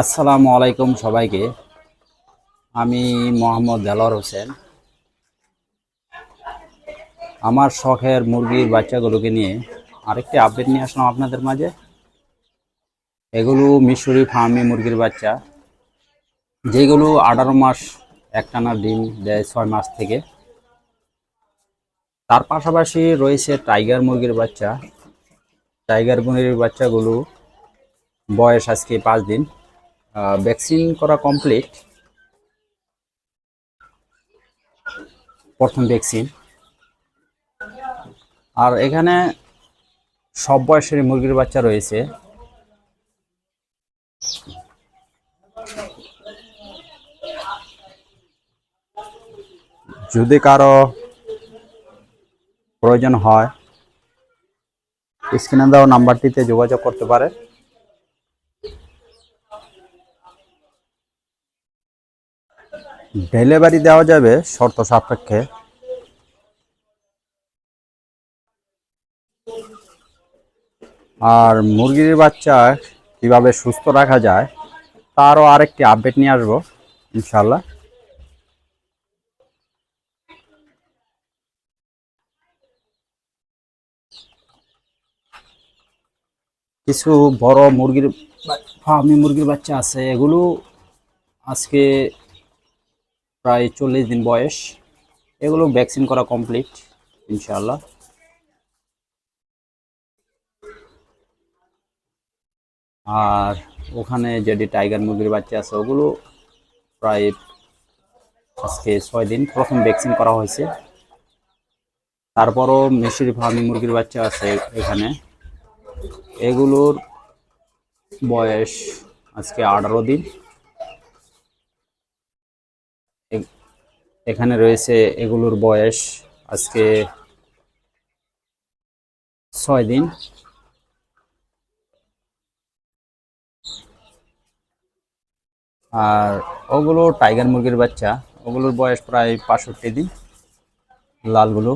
আসসালামু আলাইকুম সবাইকে। আমি মোহাম্মদ দেলোয়ার হোসেন। আমার শখের মুরগির বাচ্চাগুলোকে নিয়ে আরেকটি আপডেট নিয়ে আসলাম আপনাদের মাঝে। এগুলো মিশরি ফার্মি মুরগির বাচ্চা। যেগুলো আঠারো মাস একটানা ডিম দেয় ছয় মাস থেকে। তার পাশাপাশি রয়েছে টাইগার মুরগির বাচ্চা। টাইগার মুরগির বাচ্চাগুলো বয়স আজকে পাঁচ দিন। ভ্যাকসিন করা কমপ্লিট প্রথম ভ্যাকসিন আর এখানে সব বয়সের মুরগির বাচ্চা রয়েছে। যদি কারও প্রয়োজন হয় স্ক্রিনে দেওয়া নাম্বারটিতে যোগাযোগ করতে পারে। ডেলিভারি দেওয়া যাবে শর্ত সাপেক্ষে। আর মুরগির বাচ্চা কীভাবে সুস্থ রাখা যায়, তারও আরেকটি আপডেট নিয়ে আসব ইনশাল্লাহ কিছু বড় মুরগির ফার্মি মুরগির বাচ্চা আছে, এগুলো আজকে প্রায় চল্লিশ দিন বয়স। এগুলো ভ্যাকসিন করা কমপ্লিট ইনশাল্লাহ আর ওখানে যেটি টাইগার মুরগির বাচ্চা আছে, ওগুলো প্রায় আজকে ছয় দিন প্রথম ভ্যাকসিন করা হয়েছে। তারপরও মিশরি ফার্মি মুরগির বাচ্চা আছে এখানে। এগুলোর বয়স আজকে আঠারো দিন। এখানে রয়েছে এগুলোর বয়স আজকে ছয় দিন। আর ওগুলো টাইগার মুরগির বাচ্চা, ওগুলোর বয়স প্রায় পাঁচষট্টি দিন, লালগুলো।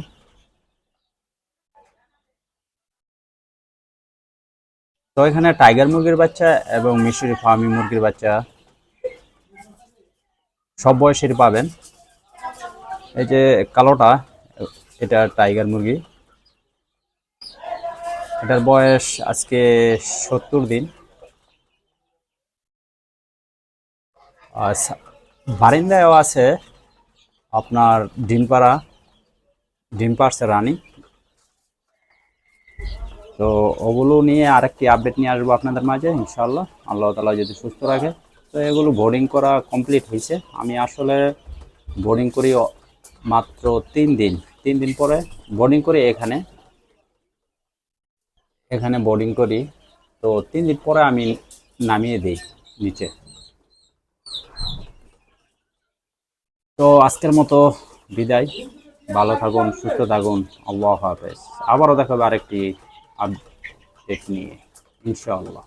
তো এখানে টাইগার মুরগির বাচ্চা এবং মিশরি ফার্মি মুরগির বাচ্চা, সব বয়সেরই পাবেন। এই যে কালোটা, এটা টাইগার মুরগি। এটার বয়স আজকে সত্তর দিন। বারিন্দায়ও আছে আপনার ডিম পাড়া ডিম পাড়ছে রানী। তো ওগুলো নিয়ে আরেকটি আপডেট নিয়ে আসব আপনাদের মাঝে ইনশাল্লাহ আল্লাহ তালা যদি সুস্থ রাখে। তো এগুলো বোর্ডিং করা কমপ্লিট হয়েছে। আমি আসলে বোর্ডিং করি মাত্র তিন দিন। তিন দিন পরে বোর্ডিং করি এখানে। এখানে বোর্ডিং করি। তো তিন দিন পরে আমি নামিয়ে দিই নিচে। তো আজকের মতো বিদায়। ভালো থাকুন, সুস্থ থাকুন। আল্লাহ হাফেজ। আবারও দেখাবে আরেকটি আপডেট নিয়ে, ইনশাআল্লাহ।